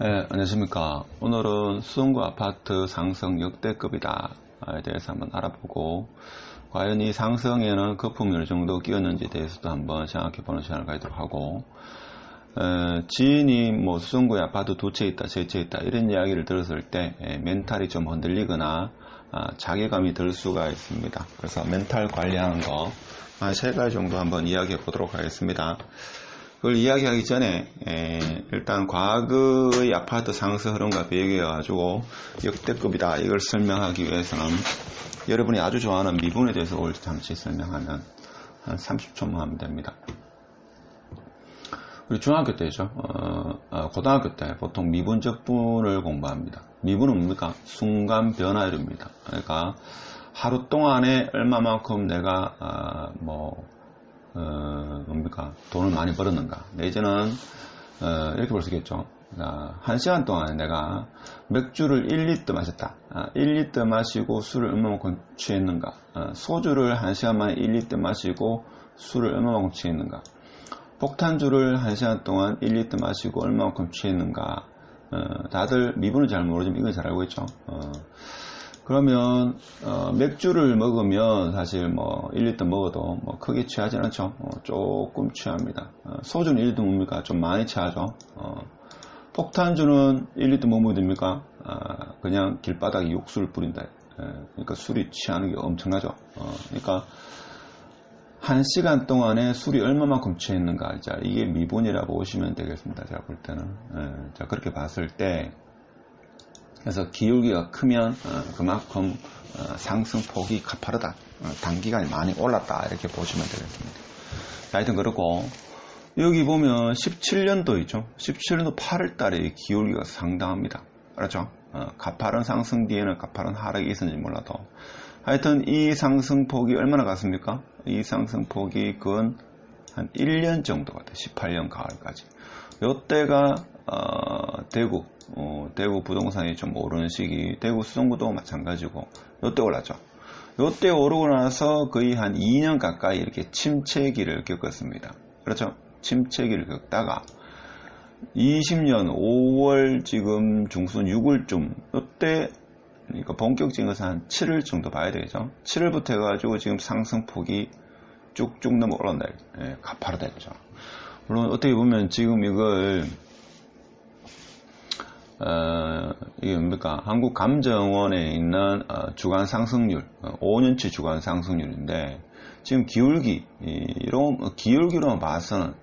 네, 안녕하십니까. 오늘은 수성구 아파트 상승 역대급이다 에 대해서 한번 알아보고, 과연 이 상승에는 거품이 어느 정도 끼었는지에 대해서도 한번 생각해보는 시간을 가지도록 하고, 에, 지인이 뭐 수성구에 아파트 두 채 있다, 세 채 있다, 이런 이야기를 들었을 때, 에, 멘탈이 좀 흔들리거나, 아, 자괴감이 들 수가 있습니다. 그래서 멘탈 관리하는 거, 한 세 가지 정도 한번 이야기해 보도록 하겠습니다. 그걸 이야기하기 전에 에, 일단 과거의 아파트 상승 흐름과 비교해 가지고 역대급이다 이걸 설명하기 위해서는 여러분이 아주 좋아하는 미분에 대해서 오늘 잠시 설명하면 한 30초만 하면 됩니다. 우리 중학교 때죠. 어, 어, 고등학교 때 보통 미분적분을 공부합니다. 미분은 뭡니까? 순간 변화율입니다. 그러니까 하루 동안에 얼마만큼 내가 어, 뭐 어, 뭡니까? 돈을 많이 벌었는가. 내지는, 어, 이렇게 볼 수 있겠죠. 아, 한 시간 동안 내가 맥주를 1리터 마셨다. 아, 1리터 마시고 술을 얼마만큼 취했는가. 아, 소주를 한 시간 만에 1리터 마시고 술을 얼마만큼 취했는가. 폭탄주를 한 시간 동안 1리터 마시고 얼마만큼 취했는가. 어, 다들 미분을 잘 모르지만 이건 잘 알고 있죠. 어, 그러면 어, 맥주를 먹으면 사실 뭐 1리터 먹어도 뭐 크게 취하지 않죠. 어, 조금 취합니다. 어, 소주는 1리터 뭡니까? 좀 많이 취하죠. 어, 폭탄주는 1리터 뭐 먹으면 됩니까? 아, 그냥 길바닥에 육수를 뿌린다. 예, 그러니까 술이 취하는 게 엄청나죠. 어, 그러니까 한 시간 동안에 술이 얼마만큼 취했는가. 자, 이게 미분이라고 보시면 되겠습니다. 제가 볼 때는. 예, 자, 그렇게 봤을 때 그래서 기울기가 크면 어, 그만큼 어, 상승폭이 가파르다. 어, 단기간에 많이 올랐다. 이렇게 보시면 되겠습니다. 하여튼 그렇고 여기 보면 17년도 있죠. 17년도 8월 달에 기울기가 상당합니다. 그렇죠? 가파른 상승 뒤에는 가파른 하락이 있었는지 몰라도 하여튼 이 상승폭이 얼마나 갔습니까? 이 상승폭이 근 한 1년 정도 같아요. 18년 가을까지. 요때가 어, 대구. 어, 대구 부동산이 좀 오르는 시기. 대구 수성구도 마찬가지고 요때 올랐죠. 요때 오르고 나서 거의 한 2년 가까이 이렇게 침체기를 겪었습니다. 그렇죠? 침체기를 겪다가 20년 5월 지금 중순 6월쯤 요때 그러니까 본격적인 것은 한 7월 정도 봐야 되겠죠? 7월부터 해가지고 지금 상승폭이 쭉쭉 넘어 올라온다 예, 가파르다 이죠 물론 어떻게 보면 지금 이걸 어, 이게 뭡니까? 한국 감정원에 있는 어, 주간 상승률, 어, 5년치 주간 상승률인데 지금 기울기 이런 기울기로 봐서는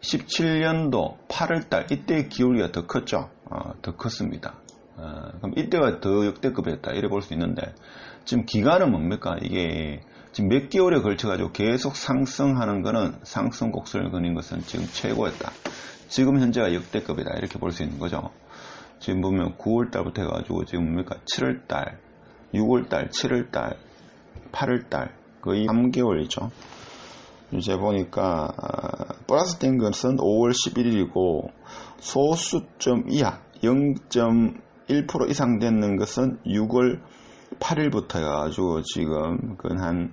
17년도 8월달 이때 기울기가 더 컸죠. 어, 더 컸습니다. 어, 그럼 이때가 더 역대급이었다 이래 볼 수 있는데 지금 기간은 뭡니까? 이게 지금 몇 개월에 걸쳐가지고 계속 상승하는 거는 상승 곡선을 그린 것은 지금 최고였다. 지금 현재가 역대급이다 이렇게 볼 수 있는 거죠. 지금 보면 9월달부터 해가지고 지금 뭡니까 7월달, 6월달, 7월달, 8월달 거의 3개월이죠. 이제 보니까 플러스 된 것은 5월 11일이고 소수점 이하 0.1% 이상 되는 것은 6월 8일부터 해가지고 지금 그한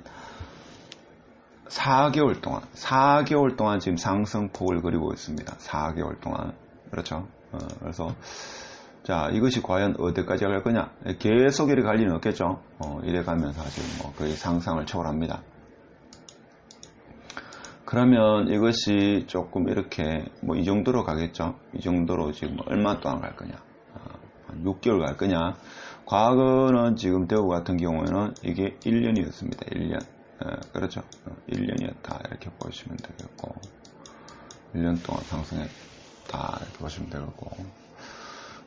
4개월 동안 4개월 동안 지금 상승폭을 그리고 있습니다. 4개월 동안 그렇죠. 어, 그래서 자, 이것이 과연 어디까지 갈 거냐? 계속 이래 갈 리는 없겠죠. 어, 이래 가면 사실 뭐 거의 상상을 초월합니다. 그러면 이것이 조금 이렇게 뭐 이 정도로 가겠죠. 이 정도로 지금 얼마 동안 갈 거냐? 어, 한 6개월 갈 거냐? 과거는 지금 대구 같은 경우에는 이게 1년이었습니다. 1년. 어, 그렇죠. 1년이었다. 이렇게 보시면 되겠고. 1년 동안 상승했다. 이렇게 보시면 되겠고.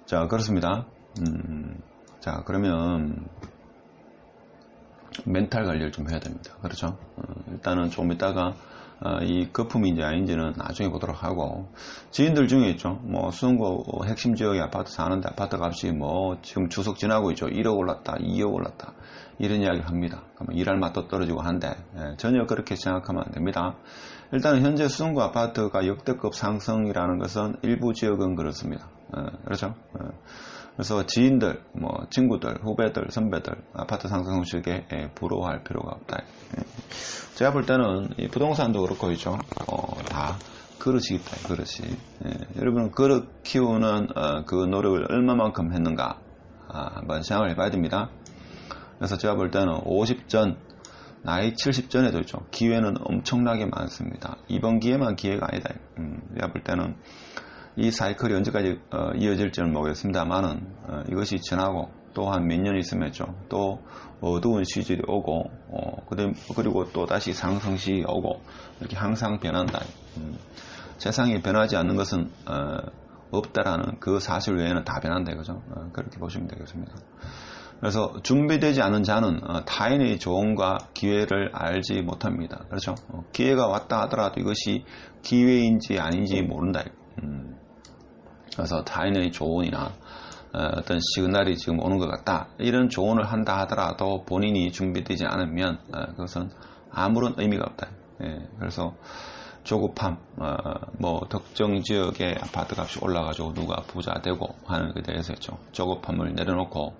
자, 그렇습니다. 음, 자, 그러면 멘탈 관리를 좀 해야 됩니다. 그렇죠? 어, 일단은 좀 이따가 어, 이 거품인지 아닌지는 나중에 보도록 하고 지인들 중에 있죠. 뭐 수성구 핵심 지역에 아파트 사는데 아파트 값이 뭐 지금 주석 지나고 있죠. 1억 올랐다, 2억 올랐다 이런 이야기를 합니다. 그러면 일할 맛도 떨어지고 한데 예, 전혀 그렇게 생각하면 안 됩니다. 일단은 현재 수성구 아파트가 역대급 상승이라는 것은 일부 지역은 그렇습니다. 어, 그렇죠? 어. 그래서 지인들, 뭐 친구들, 후배들, 선배들 아파트 상승 소식에 예, 부러워할 필요가 없다. 예. 제가 볼 때는 부동산도 그렇고 있죠. 어, 다 그릇이겠다, 그릇이. 예, 여러분은 그릇 키우는 어, 그 노력을 얼마만큼 했는가 아, 한번 생각을 해봐야 됩니다. 그래서 제가 볼 때는 50전, 나이 70전에도 있죠. 기회는 엄청나게 많습니다. 이번 기회만 기회가 아니다. 음, 제가 볼 때는 이 사이클이 언제까지 어, 이어질지는 모르겠습니다만은 어, 이것이 지나고 또 한 몇 년 있으면 또 어두운 시절이 오고 어, 그리고 또 다시 상승시 오고 이렇게 항상 변한다. 음, 세상이 변하지 않는 것은 어, 없다라는 그 사실 외에는 다 변한다 이거죠. 어, 그렇게 보시면 되겠습니다. 그래서 준비되지 않은 자는 어, 타인의 조언과 기회를 알지 못합니다. 그렇죠? 어, 기회가 왔다 하더라도 이것이 기회인지 아닌지 모른다. 음, 그래서 타인의 조언이나 어, 어떤 시그널이 지금 오는 것 같다. 이런 조언을 한다 하더라도 본인이 준비되지 않으면 그것은 아무런 의미가 없다. 예, 그래서 조급함, 어, 뭐 특정 지역의 아파트 값이 올라가지고 누가 부자 되고 하는 것에 대해서죠. 조급함을 내려놓고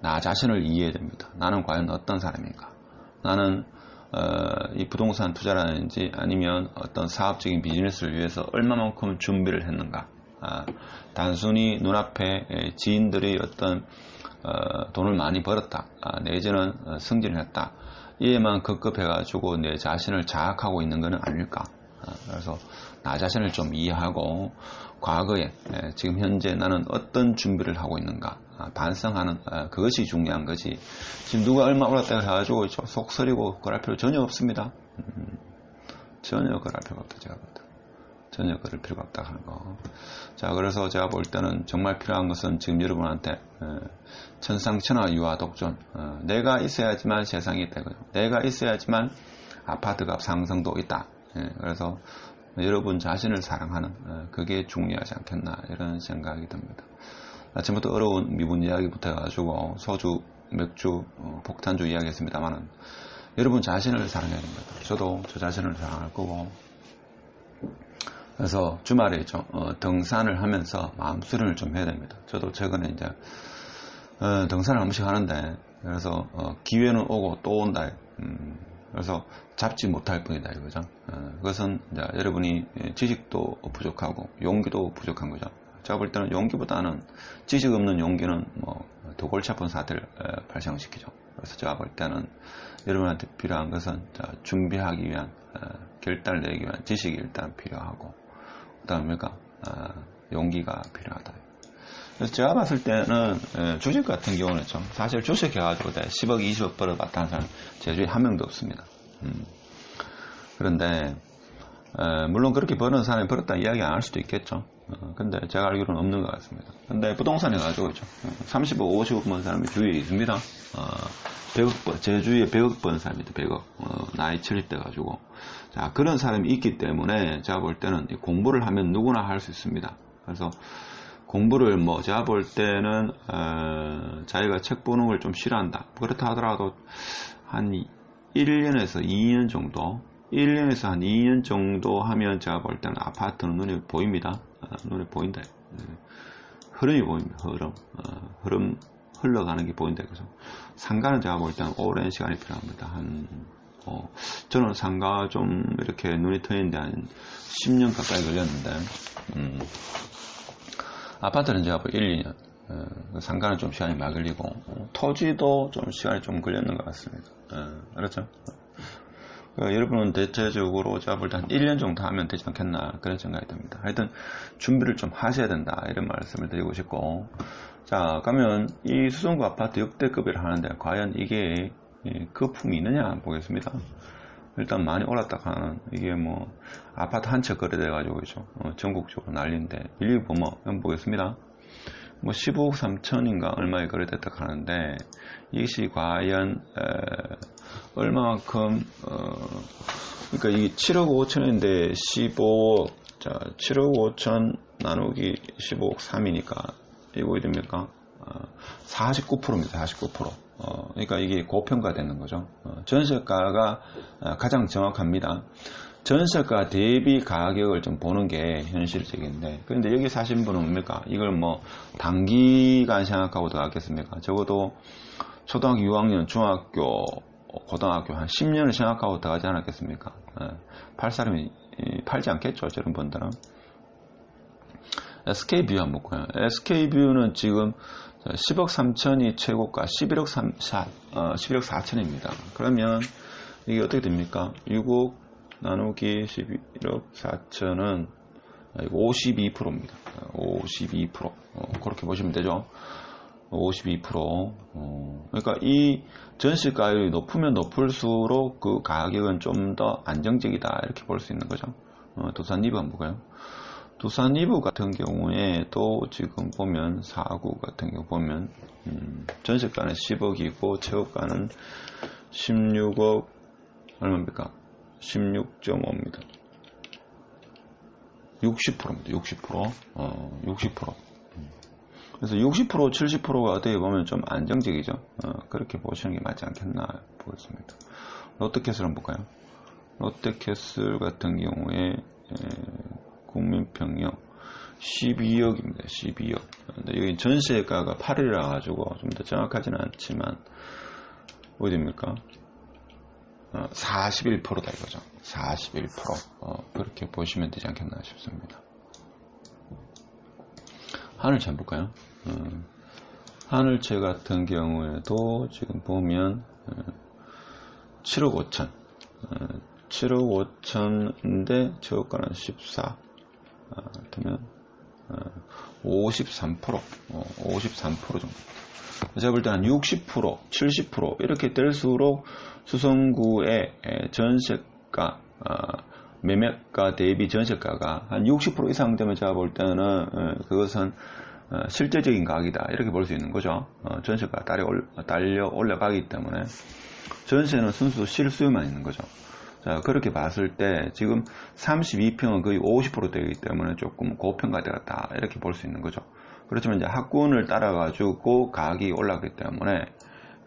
나 자신을 이해해야 됩니다. 나는 과연 어떤 사람인가? 나는 어, 이 부동산 투자라든지 아니면 어떤 사업적인 비즈니스를 위해서 얼마만큼 준비를 했는가? 아, 단순히 눈앞에 지인들이 어떤 어, 돈을 많이 벌었다. 아, 내지는 어, 승진을 했다. 이에만 급급해 가지고 내 자신을 자학하고 있는 것은 아닐까? 아, 그래서 나 자신을 좀 이해하고 과거에 지금 현재 나는 어떤 준비를 하고 있는가 아, 반성하는 아, 그것이 중요한 거지. 지금 누가 얼마 올랐다 해가지고 속설이고 그럴 필요 전혀 없습니다. 음, 전혀 그럴 필요가 없다 제가 볼때 전혀 그럴 필요가 없다 하는 거. 자 그래서 제가 볼 때는 정말 필요한 것은 지금 여러분한테 천상천하 유아 독존 어, 내가 있어야지만 세상이 있다 내가 있어야지만 아파트 값 상승도 있다. 예, 그래서 여러분 자신을 사랑하는 어, 그게 중요하지 않겠나 이런 생각이 듭니다. 아침부터 어려운 미분 이야기부터 해가지고 소주, 맥주, 어, 폭탄주 이야기했습니다만은 여러분 자신을 사랑해야 됩니다. 저도 저 자신을 사랑할 거고 그래서 주말에 좀 어, 등산을 하면서 마음 수련을 좀 해야 됩니다. 저도 최근에 이제 어, 등산을 한 번씩 하는데 그래서 어, 기회는 오고 또 온다. 음, 그래서 잡지 못할 뿐이다 이거죠. 어, 그것은 여러분이 지식도 부족하고 용기도 부족한 거죠. 제가 볼 때는 용기보다는 지식 없는 용기는 뭐 더 골치 아픈 사태를 발생시키죠. 그래서 제가 볼 때는 여러분한테 필요한 것은 준비하기 위한 결단을 내기 위한 지식이 일단 필요하고 그 다음에 뭔가 용기가 필요하다. 그래서 제가 봤을 때는 예, 주식 같은 경우는 좀 사실 주식 해가지고 10억, 20억 벌어 봤다는 사람 제 주위에 한 명도 없습니다. 음. 그런데 에, 물론 그렇게 버는 사람이 벌었다 이야기 안 할 수도 있겠죠. 어, 근데 제가 알기로는 없는 것 같습니다. 근데 부동산에 가지고 있죠. 30억, 50억 번 사람이 주위에 있습니다. 어, 100억 번, 제 주위에 100억 번 사람이다, 100억. 어, 나이 70대 가지고. 자, 그런 사람이 있기 때문에 제가 볼 때는 공부를 하면 누구나 할 수 있습니다. 그래서 공부를 뭐 제가 볼 때는 어, 자기가 책 보는 걸 좀 싫어한다. 그렇다 하더라도 한 1년에서 2년 정도 1년에서 한 2년 정도 하면 제가 볼 때는 아파트는 눈에 보입니다. 어, 눈에 보인다. 네. 흐름이 보입니다. 흐름. 어, 흐름 흘러가는 게 보인다. 그래서 상가는 제가 볼 때는 오랜 시간이 필요합니다. 한 어, 저는 상가 좀 이렇게 눈이 트이는데 한 10년 가까이 걸렸는데 음, 아파트는 제가 뭐 1, 2년, 어, 상가는 좀 시간이 많이 걸리고, 어, 토지도 좀 시간이 좀 걸렸는 것 같습니다. 어, 그렇죠? 그 여러분은 대체적으로 제가 볼 때 한 1년 정도 하면 되지 않겠나 그런 생각이 듭니다. 하여튼 준비를 좀 하셔야 된다 이런 말씀을 드리고 싶고 자 그러면 이 수성구 아파트 역대급이라 하는데 과연 이게 거품이 있느냐 보겠습니다. 일단 많이 올랐다 가는 이게 뭐 아파트 한 채 거래돼 가지고 그죠 어, 전국적으로 난리인데 빌리브 보면 한번 보겠습니다 뭐 15억 3천인가 얼마에 거래됐다 하는데 이것이 과연 에, 얼마만큼 어, 그러니까 이 7억 5천인데 15억 자 7억 5천 나누기 15억 3이니까 이거 됩니까? 어, 49%입니다. 49%. 어, 그러니까 이게 고평가되는 거죠. 어, 전세가가 어, 가장 정확합니다. 전세가 대비 가격을 좀 보는 게 현실적인데 그런데 여기 사신 분은 뭡니까? 이걸 뭐 단기간 생각하고 들어갔겠습니까? 적어도 초등학교 6학년, 중학교, 고등학교 한 10년을 생각하고 들어가지 않았겠습니까? 예, 팔 사람이 팔지 않겠죠. 저런 분들은. SK뷰 한번 볼까요? SK뷰는 지금 10억 3천이 최고가 11억 3, 어, 11억 4천입니다. 그러면 이게 어떻게 됩니까? 6억 나누기 11억 4천은 52%입니다. 52% 어, 그렇게 보시면 되죠. 52% 어, 그러니까 이 전시가율이 높으면 높을수록 그 가격은 좀 더 안정적이다 이렇게 볼 수 있는 거죠. 어, 도산 리브 한번 볼까요? 두산 리브 같은 경우에 또 지금 보면 사구 같은 경우 보면 음, 전시가는 10억이고 최고가는 16억 얼마입니까? 16.5입니다. 60%입니다. 60%. 어, 60%. 그래서 60% 70%가 어떻게 보면 좀 안정적이죠. 어, 그렇게 보시는 게 맞지 않겠나 보겠습니다. 롯데캐슬 한번 볼까요? 롯데캐슬 같은 경우에 에, 국민평형 12억입니다. 12억. 근데 여기 전세가가 8이라 가지고 좀 더 정확하지는 않지만 어디입니까? 41%다 어, 이거죠. 41% 어, 그렇게 보시면 되지 않겠나 싶습니다. 하늘채 볼까요? 어, 하늘채 같은 경우에도 지금 보면 어, 7억 5천 어, 7억 5천인데 저가는 14 어, 그러면 53% 53% 정도 제가 볼 때 한 60%, 70% 이렇게 될수록 수성구의 전세가 어, 매매가 대비 전세가가 한 60% 이상 되면 제가 볼 때는 어, 그것은 어, 실제적인 가격이다 이렇게 볼 수 있는 거죠. 전세가 달려 올라가기 때문에 전세는 순수 실수요만 있는 거죠. 자, 그렇게 봤을 때 지금 32평은 거의 50% 되기 때문에 조금 고평가되었다 이렇게 볼 수 있는 거죠. 그렇지만 이제 학군을 따라가지고 가격이 올랐기 때문에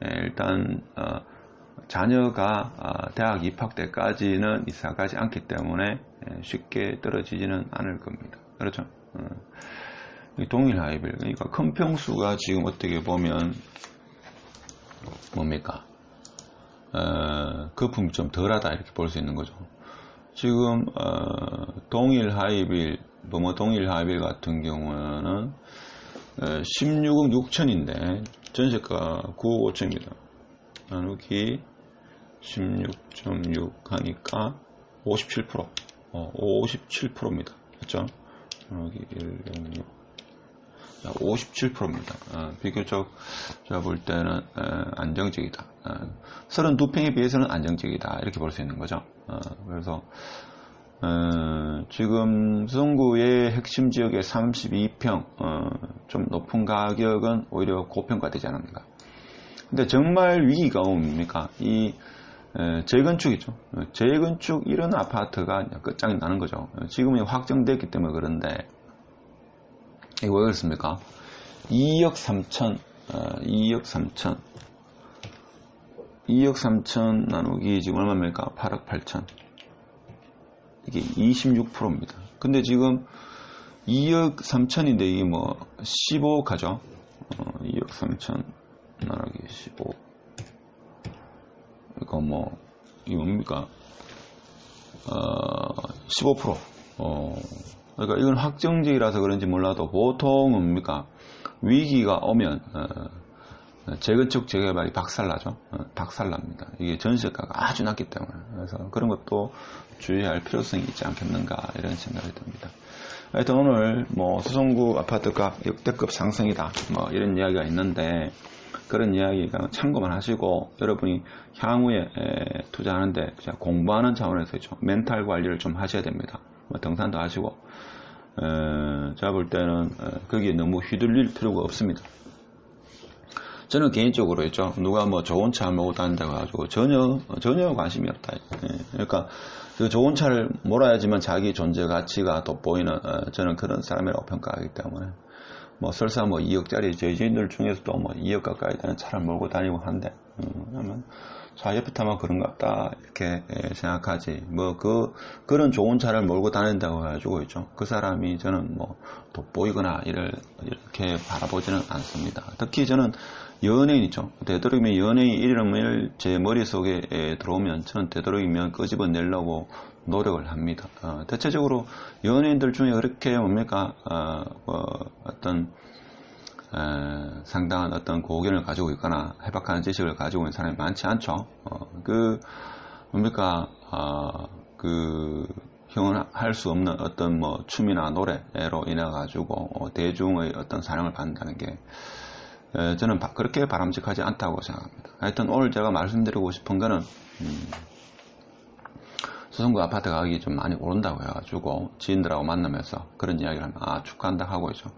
예, 일단 어, 자녀가 어, 대학 입학 때까지는 이사 가지 않기 때문에 예, 쉽게 떨어지지는 않을 겁니다. 그렇죠? 어. 동일 하이빌 그러니까 큰 평수가 지금 어떻게 보면 뭡니까? 어, 거품이 좀 덜하다 이렇게 볼 수 있는 거죠. 지금 어, 동일 하이빌, 뭐뭐 동일 하이빌 같은 경우는 16억 6천인데 전세가 9억 5천입니다. 나누기 16.6 하니까 57% 어, 57%입니다. 그렇죠? 나누기 106 57%입니다. 어, 비교적 제가 볼 때는 에, 안정적이다. 어, 32평에 비해서는 안정적이다. 이렇게 볼 수 있는 거죠. 어, 그래서 어, 지금 수성구의 핵심 지역의 32평 어, 좀 높은 가격은 오히려 고평가되지 않습니까? 근데 정말 위기가 옵니까? 이 에, 재건축이죠. 재건축 이런 아파트가 끝장이 나는 거죠. 지금은 확정됐기 때문에 그런데 이거 왜 그렇습니까? 2억 3천 어, 2억 3천 2억 3천 나누기 지금 얼마입니까? 8억 8천 이게 26%입니다. 근데 지금 2억 3천인데 이게 뭐 15 가죠? 어, 2억 3천 나누기 15 이거 뭐 이게 뭡니까? 어, 15% 어, 그러니까 이건 확정적이라서 그런지 몰라도 보통 뭡니까? 위기가 오면 어, 재건축 재개발이 박살나죠. 어, 박살납니다. 이게 전세가가 아주 낮기 때문에 그래서 그런 것도 주의할 필요성이 있지 않겠는가 이런 생각이 듭니다. 하여튼 오늘 뭐 수성구 아파트값 역대급 상승이다 뭐 이런 이야기가 있는데 그런 이야기가 참고만 하시고 여러분이 향후에 투자하는데 공부하는 차원에서 멘탈 관리를 좀 하셔야 됩니다. 뭐 등산도 하시고 볼 때는 거기에 너무 휘둘릴 필요가 없습니다. 저는 개인적으로 있죠. 누가 뭐 좋은 차 몰고 다닌다 가지고 전혀 전혀 관심이 없다. 예. 그러니까 그 좋은 차를 몰아야지만 자기 존재 가치가 돋보이는 어, 저는 그런 사람이라고 평가하기 때문에 뭐 설사 뭐 2억짜리 저지인들 중에서도 뭐 2억 가까이 되는 차를 몰고 다니고 한데 음, 자, 옆에 타면 그런갑다. 이렇게 예, 생각하지. 뭐, 그, 그런 좋은 차를 몰고 다닌다고 해가지고 있죠. 그 사람이 저는 뭐, 돋보이거나 이를, 이렇게 바라보지는 않습니다. 특히 저는 연예인이죠. 되도록이면 연예인 이름을 제 머릿속에 예, 들어오면 저는 되도록이면 끄집어내려고 노력을 합니다. 어, 대체적으로 연예인들 중에 그렇게 뭡니까, 어, 어, 어떤, 에, 상당한 어떤 고견을 가지고 있거나 해박한 지식을 가지고 있는 사람이 많지 않죠. 어, 그 뭡니까 어, 그 형언할 수 없는 어떤 뭐 춤이나 노래로 인해 가지고 어, 대중의 어떤 사랑을 받는다는 게 에, 저는 바, 그렇게 바람직하지 않다고 생각합니다. 하여튼 오늘 제가 말씀드리고 싶은 거는 음, 수성구 아파트 가격이 좀 많이 오른다고 해가지고 지인들하고 만나면서 그런 이야기를 하면 아 축하한다 하고 있죠.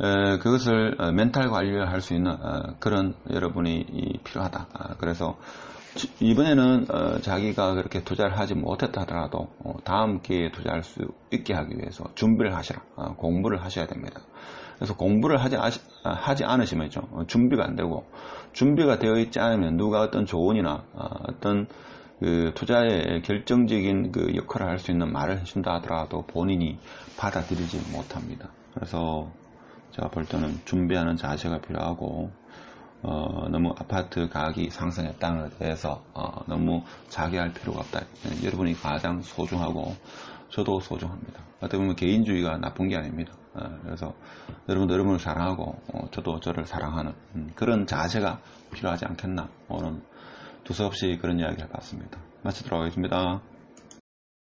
에, 그것을 어, 멘탈 관리를 할수 있는 어, 그런 여러분이 필요하다. 아, 그래서 이번에는 어, 자기가 그렇게 투자를 하지 못했다 하더라도 다음 기회에 투자할 수 있게 하기 위해서 준비를 하시라. 공부를 하셔야 됩니다. 그래서 공부를 하지, 하지 않으시면 죠 준비가 안 되고 준비가 되어 있지 않으면 누가 어떤 조언이나 어떤 그 투자의 결정적인 그 역할을 할 수 있는 말을 해준다 하더라도 본인이 받아들이지 못합니다. 그래서 제가 볼 때는 준비하는 자세가 필요하고 어, 너무 아파트 가격이 상승했다는 데 대해서 어, 너무 자기할 필요가 없다. 네, 여러분이 가장 소중하고 저도 소중합니다. 어떻게 보면 개인주의가 나쁜 게 아닙니다. 어, 그래서 여러분도 여러분을 사랑하고 어, 저도 저를 사랑하는 음, 그런 자세가 필요하지 않겠나 오늘 두서없이 그런 이야기를 해봤습니다. 마치도록 하겠습니다.